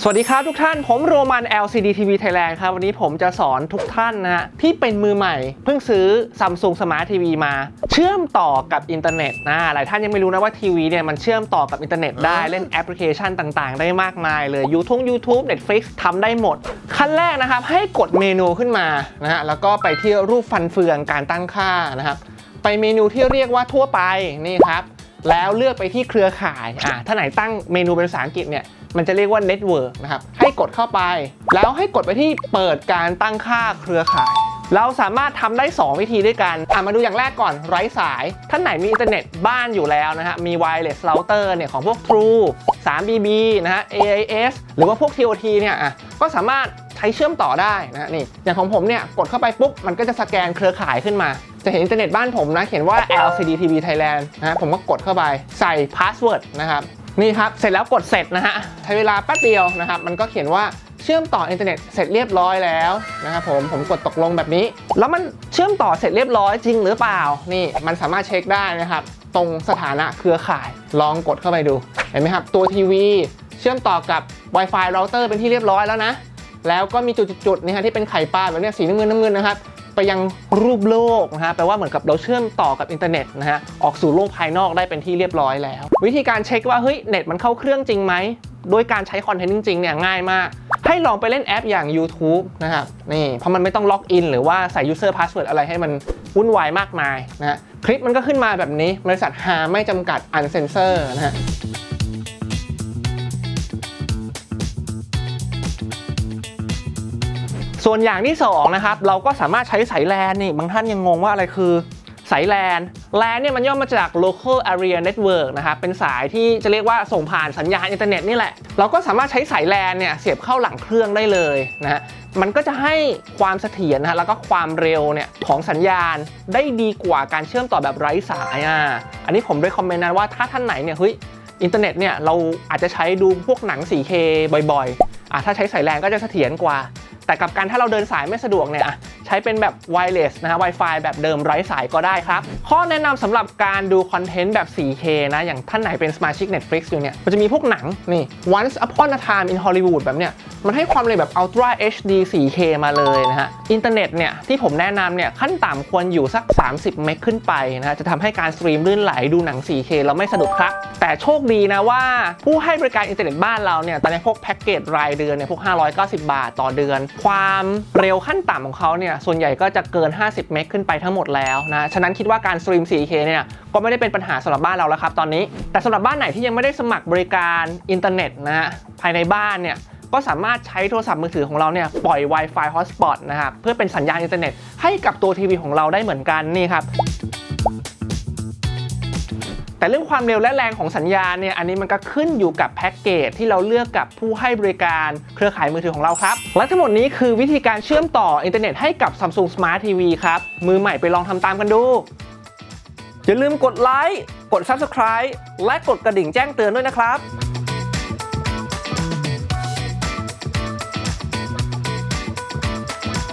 สวัสดีครับทุกท่านผมโรมัน LCD TV Thailand ครับ วันนี้ผมจะสอนทุกท่านนะฮะที่เป็นมือใหม่ เพิ่งซื้อ Samsung Smart TV มา เชื่อมต่อกับอินเทอร์เน็ตนะหลายท่านยังไม่รู้นะว่าทีวีเนี่ยมันเชื่อมต่อกับอินเทอร์เน็ตได้เล่นแอปพลิเคชันต่างๆ ได้มากมายเลย YouTube YouTube Netflix ทำได้หมด ขั้นแรกนะครับ ให้กดเมนูขึ้นมานะฮะแล้วก็ไปที่รูปฟันเฟืองการตั้งค่านะครับไปเมนูที่เรียกว่าทั่วไปนี่ครับ แล้วเลือกไปที่เครือข่ายอ่าถ้าไหนตั้งเมนูเป็นภาษาอังกฤษเนี่ยมันจะเรียกว่า Network นะครับ ให้กดเข้าไป แล้วให้กดไปที่เปิดการตั้งค่าเครือข่าย เราสามารถทำได้ 2 วิธีด้วยกันอะมาดูอย่างแรกก่อนไร้สาย ท่านไหนมีอินเทอร์เน็ตบ้านอยู่แล้วนะฮะ มี wireless router เนี่ยของพวก True 3BB นะฮะ AIS หรือว่าพวก TOT เนี่ยอะก็สามารถใช้เชื่อมต่อได้นะนี่อย่างของผมเนี่ยกดเข้าไปปุ๊บมันก็จะสแกนเครือข่ายขึ้นมา จะเห็นอินเทอร์เน็ตบ้านผมนะ เขียนว่า LCD TV Thailand นะฮะผมก็กดเข้าไปใส่พาสเวิร์ดนะครับนี่ครับ เสร็จแล้วกดเสร็จนะฮะใช้เวลาแป๊บเดียวนะครับ มันก็เขียนว่าเชื่อมต่ออินเทอร์เน็ตเสร็จเรียบร้อยแล้วนะครับผมผมกดตกลงแบบนี้ แล้วมันเชื่อมต่อเสร็จเรียบร้อยจริงหรือเปล่านี่มันสามารถเช็คได้นะครับ ตรงสถานะเครือข่ายลองกดเข้าไปดูเห็นไหมครับ ตัวทีวีเชื่อมต่อกับ Wi-Fi router เป็นที่เรียบร้อยแล้วนะ แล้วก็มีจุดๆๆนะฮะที่เป็นไข่ปลาแบบเนี้ยสีน้ำเงินน้ำเงินนะครับ ไปยังรูปโลกนะฮะแปลว่าเหมือนกับเราเชื่อมต่อกับอินเทอร์เน็ตนะฮะออกสู่โลกภายนอกได้เป็นที่เรียบร้อยแล้ว วิธีการเช็คว่าเฮ้ยเน็ตมันเข้าเครื่องจริงไหมโดยการใช้คอนเทนต์จริงๆเนี่ยง่ายมาก ให้ลองไปเล่นแอปอย่าง YouTube นะครับนี่เพราะมันไม่ต้องล็อกอินหรือว่าใส่ user password อะไรให้มันวุ่นวายมากมายนะฮะคลิปมันก็ขึ้นมาแบบนี้บริษัทหาไม่จำกัด uncensored นะฮะ ส่วนอย่างที่2นะครับเราก็สามารถใช้สายแลนนี่บางท่านยังงงว่าอะไรคือสายแลนแลนเนี่ยมันย่อมาจาก local area network นะครับ เป็นสายที่จะเรียกว่าส่งผ่านสัญญาณอินเทอร์เน็ตนี่แหละ เราก็สามารถใช้สายแลนเนี่ยเสียบเข้าหลังเครื่องได้เลยนะฮะ มันก็จะให้ความเสถียรนะฮะแล้วก็ความเร็วเนี่ยของสัญญาณได้ดีกว่าการเชื่อมต่อแบบไร้สายอะ อันนี้ผมได้คอมเมนต์นะว่าถ้าท่านไหนเนี่ยเฮ้ยอินเทอร์เน็ตเนี่ยเราอาจจะใช้ดูพวกหนัง 4K บ่อยๆอะถ้าใช้สายแลนก็จะเสถียรกว่า แต่กับการถ้าเราเดินสายไม่สะดวกเนี่ยอะ ช้เป็นแบบ wireless นะฮะ Wi-Fi แบบเดิมไร้สายก็ได้ครับ ข้อแนะนำสำหรับการดูคอนเทนต์แบบ 4K นะ อย่างท่านไหนเป็นสมาชิก Netflix อยู่เนี่ย มันจะมีพวกหนังนี่ Once Upon a Time in Hollywood แบบเนี้ยมันให้ความเร็วแบบ Ultra HD 4K มาเลยนะฮะ อินเทอร์เน็ตเนี่ย ที่ผมแนะนำเนี่ย ขั้นต่ำควรอยู่สัก 30 เมกขึ้นไปนะฮะ จะทำให้การสตรีมลื่นไหลดูหนัง 4K เราไม่สะดุดครับ แต่โชคดีนะว่า ผู้ให้บริการอินเทอร์เน็ตบ้านเราเนี่ยตอนนี้พวกแพ็กเกจรายเดือนเนี่ยพวก 590 บาทต่อเดือน ความเร็วขั้นต่ำของเขาเนี่ยส่วนใหญ่ก็จะเกิน 50 เมกขึ้นไปทั้งหมดแล้วนะ ฉะนั้นคิดว่าการสตรีม 4K เนี่ยก็ไม่ได้เป็นปัญหาสำหรับบ้านเราแล้วครับตอนนี้ แต่สำหรับบ้านไหนที่ยังไม่ได้สมัครบริการอินเทอร์เน็ตนะฮะภายในบ้านเนี่ยก็สามารถใช้โทรศัพท์มือถือของเราเนี่ยปล่อย Wi-Fi hotspot นะครับเพื่อเป็นสัญญาณอินเทอร์เน็ตให้กับตัวทีวีของเราได้เหมือนกันนี่ครับ แต่เรื่องความเร็วและแรงของสัญญาณเนี่ยอันนี้มันก็ขึ้นอยู่กับแพ็กเกจที่เราเลือกกับผู้ให้บริการเครือข่ายมือถือของเราครับ และทั้งหมดนี้คือวิธีการเชื่อมต่ออินเทอร์เน็ตให้กับ Samsung Smart TV ครับ มือใหม่ไปลองทำตามกันดู อย่าลืมกดไลค์กด Subscribe และกดกระดิ่งแจ้งเตือนด้วยนะครับ